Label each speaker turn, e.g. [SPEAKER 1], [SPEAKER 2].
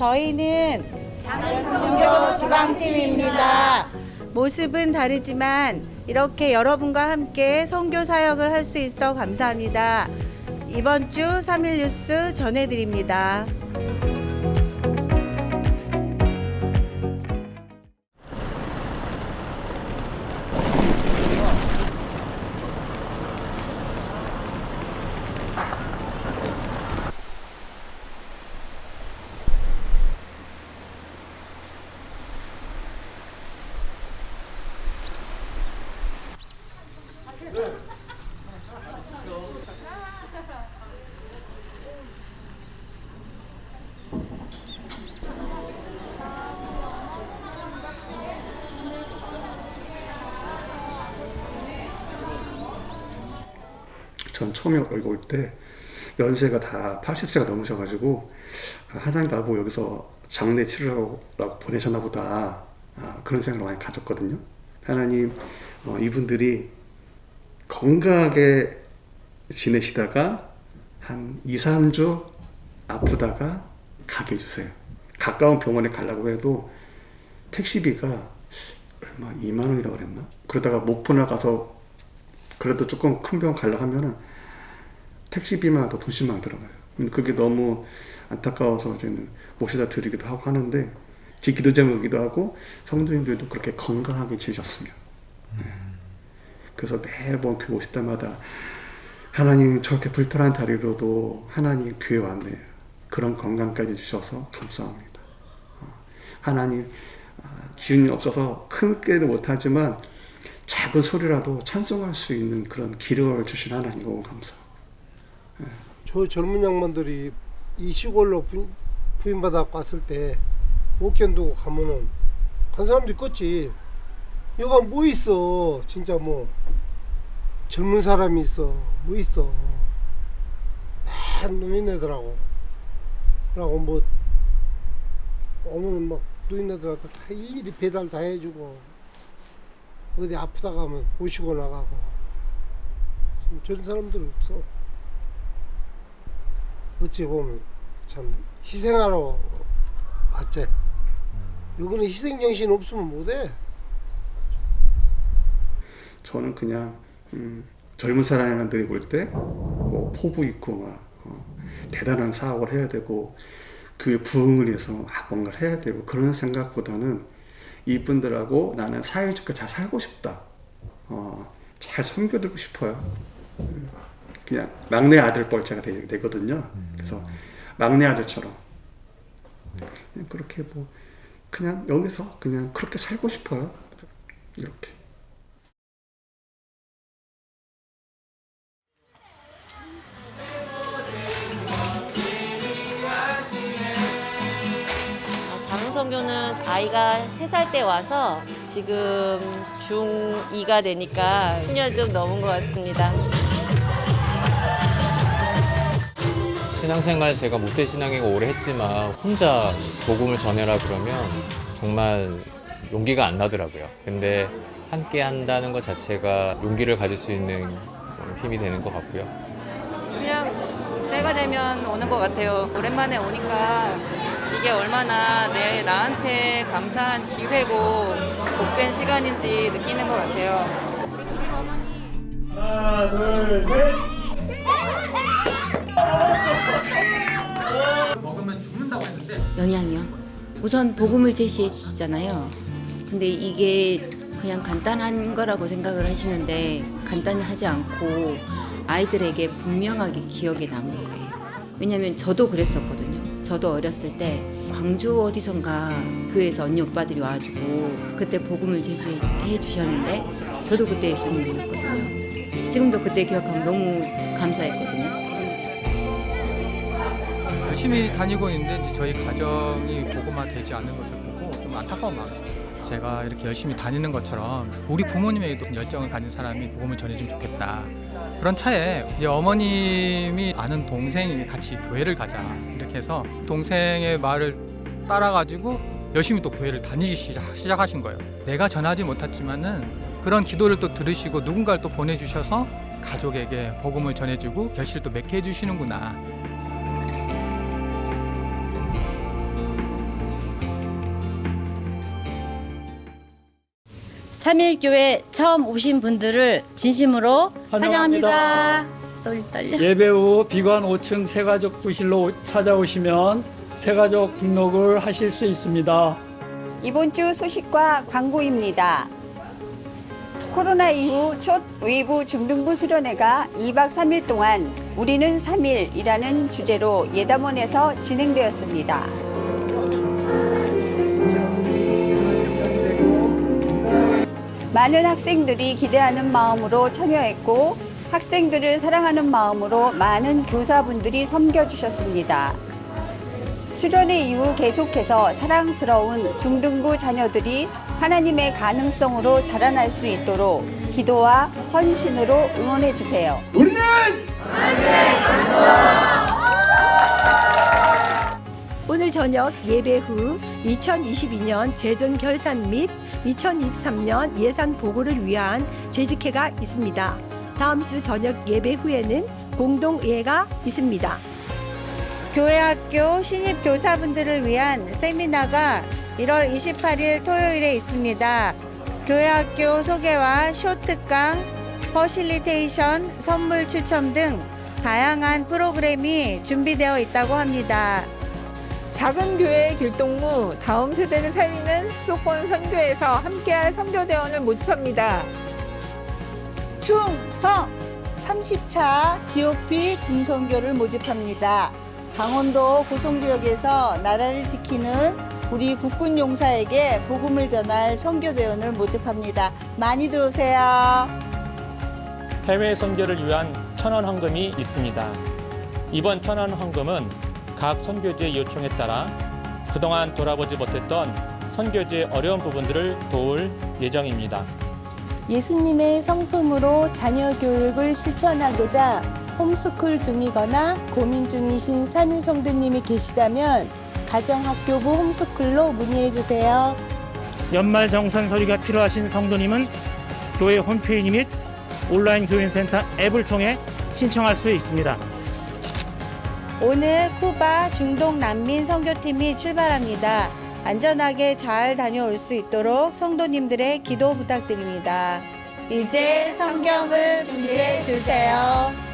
[SPEAKER 1] 저희는 장흥선교 지방팀입니다. 모습은 다르지만 이렇게 여러분과 함께 선교 사역을 할 수 있어 감사합니다. 이번 주 3일 뉴스 전해드립니다.
[SPEAKER 2] 전 처음에 여기 올 때 연세가 다 80세가 넘으셔가지고 아, 하나님 나보고 여기서 장례 치르라고 보내셨나 보다 아, 그런 생각을 많이 가졌거든요. 하나님 어, 이분들이 건강하게 지내시다가 한 2, 3주 아프다가 가게 해주세요. 가까운 병원에 가려고 해도 택시비가 얼마 2만 원이라고 그랬나? 그러다가 목포나 가서 그래도 조금 큰 병원 가려 하면은 택시비만 더 20만 원 들어가요. 근데 그게 너무 안타까워서 저는 모시다 드리기도 하고 하는데 제 기도 제목이기도 하고 성도님들도 그렇게 건강하게 지내셨으면. 네. 그래서 매번 교회 오실 때마다 하나님 저렇게 불편한 다리로도 하나님 교회 왔네요. 그런 건강까지 주셔서 감사합니다. 어, 하나님 아, 기운이 없어서 크게는 못하지만 작은 소리라도 찬송할 수 있는 그런 기력을 주신 하나님 너무 감사.
[SPEAKER 3] 저 젊은 양반들이 이 시골로 부, 부임받아 왔을 때 못 견디고 가면은 간 사람도 있겠지. 여가 뭐 있어? 진짜 뭐 젊은 사람이 있어. 뭐 있어? 다 노인네들하고. 그러고 뭐 어머는 막 노인네들한테 다 일일이 배달 다 해주고 어디 아프다 가면 모시고 나가고 지금 저런 사람들 없어. 어찌 보면 참 희생하러 왔지. 여기는 희생 정신 없으면 못해.
[SPEAKER 2] 저는 그냥 음, 젊은 사람들이 볼 때 뭐 포부 있고 막 어, 대단한 사업을 해야 되고 그 부흥을 위해서 막 뭔가를 해야 되고 그런 생각보다는 이분들하고 나는 사회적으로 잘 살고 싶다. 어, 잘 섬겨드리고 싶어요. 음, 그냥 막내 아들 뻘째가 되, 되거든요. 그래서 막내 아들처럼 그냥 그렇게 뭐 그냥 여기서 그냥 그렇게 살고 싶어요. 이렇게.
[SPEAKER 4] 장흥선교는 아이가 3살 때 와서 지금 중2가 되니까 10년 좀 넘은 것 같습니다.
[SPEAKER 5] 신앙생활 제가 모태 신앙이고 오래 했지만 혼자 복음을 전해라 그러면 정말 용기가 안 나더라고요. 근데 함께 한다는 것 자체가 용기를 가질 수 있는 힘이 되는 것 같고요.
[SPEAKER 6] 그냥 때가 되면 오는 것 같아요. 오랜만에 오니까 이게 얼마나 내 나한테 감사한 기회고 복된 시간인지 느끼는 것 같아요.
[SPEAKER 7] 영양이요. 우선 복음을 제시해 주시잖아요. 근데 이게 그냥 간단한 거라고 생각을 하시는데 간단하지 않고 아이들에게 분명하게 기억에 남을 거예요. 왜냐면 저도 그랬었거든요. 저도 어렸을 때 광주 어디선가 교회에서 언니 오빠들이 와가지고 그때 복음을 제시해 주셨는데 저도 그때 예수님 만났거든요. 지금도 그때 기억하면 너무 감사했거든요.
[SPEAKER 8] 열심히 다니고 있는데 저희 가정이 보고만 되지 않는 것을 보고 좀 안타까운 마음이 있었어요. 제가 이렇게 열심히 다니는 것처럼 우리 부모님에게도 열정을 가진 사람이 복음을 전해주면 좋겠다. 그런 차에 이제 어머님이 아는 동생이 같이 교회를 가자 이렇게 해서 동생의 말을 따라가지고 열심히 또 교회를 다니기 시작, 시작하신 거예요. 내가 전하지 못했지만은 그런 기도를 또 들으시고 누군가를 또 보내주셔서 가족에게 복음을 전해주고 결실을 또 맺게 해주시는구나
[SPEAKER 9] 삼일교회 처음 오신 분들을 진심으로
[SPEAKER 10] 환영합니다.
[SPEAKER 9] 환영합니다. 떨, 떨려.
[SPEAKER 10] 예배 후 비관 5층 세가족 부실로 찾아오시면 세가족 등록을 하실 수 있습니다.
[SPEAKER 11] 이번 주 소식과 광고입니다. 코로나 이후 첫 외부 중등부 수련회가 2박 3일 동안 우리는 3일이라는 주제로 예담원에서 진행되었습니다. 많은 학생들이 기대하는 마음으로 참여했고 학생들을 사랑하는 마음으로 많은 교사분들이 섬겨주셨습니다. 수련회 이후 계속해서 사랑스러운 중등부 자녀들이 하나님의 가능성으로 자라날 수 있도록 기도와 헌신으로 응원해 주세요.
[SPEAKER 12] 오늘 저녁 예배 후 2022년 재정 결산 및 2023년 예산 보고를 위한 재직회가 있습니다. 다음 주 저녁 예배 후에는 공동회가 있습니다.
[SPEAKER 1] 교회 학교 신입 교사분들을 위한 세미나가 1월 28일 토요일에 있습니다. 교회 학교 소개와 쇼특강, 퍼실리테이션, 선물 추첨 등 다양한 프로그램이 준비되어 있다고 합니다.
[SPEAKER 6] 작은 교회 길동무 다음 세대를 살리는 수도권 선교에서 함께할 선교대원을 모집합니다.
[SPEAKER 1] 충성 30차 GOP 군선교를 모집합니다. 강원도 고성지역에서 나라를 지키는 우리 국군 용사에게 복음을 전할 선교대원을 모집합니다. 많이 들어오세요.
[SPEAKER 10] 해외 선교를 위한 천원 헌금이 있습니다. 이번 천원 헌금은 각 선교지의 요청에 따라 그동안 돌아보지 못했던 선교지의 어려운 부분들을 도울 예정입니다.
[SPEAKER 12] 예수님의 성품으로 자녀 교육을 실천하고자 홈스쿨 중이거나 고민 중이신 산유 성도님이 계시다면 가정학교부 홈스쿨로 문의해 주세요.
[SPEAKER 10] 연말 정산 서류가 필요하신 성도님은 교회 홈페이지 및 온라인 교인센터 앱을 통해 신청할 수 있습니다.
[SPEAKER 1] 오늘 쿠바 중동 난민 선교팀이 출발합니다. 안전하게 잘 다녀올 수 있도록 성도님들의 기도 부탁드립니다. 이제 성경을 준비해 주세요.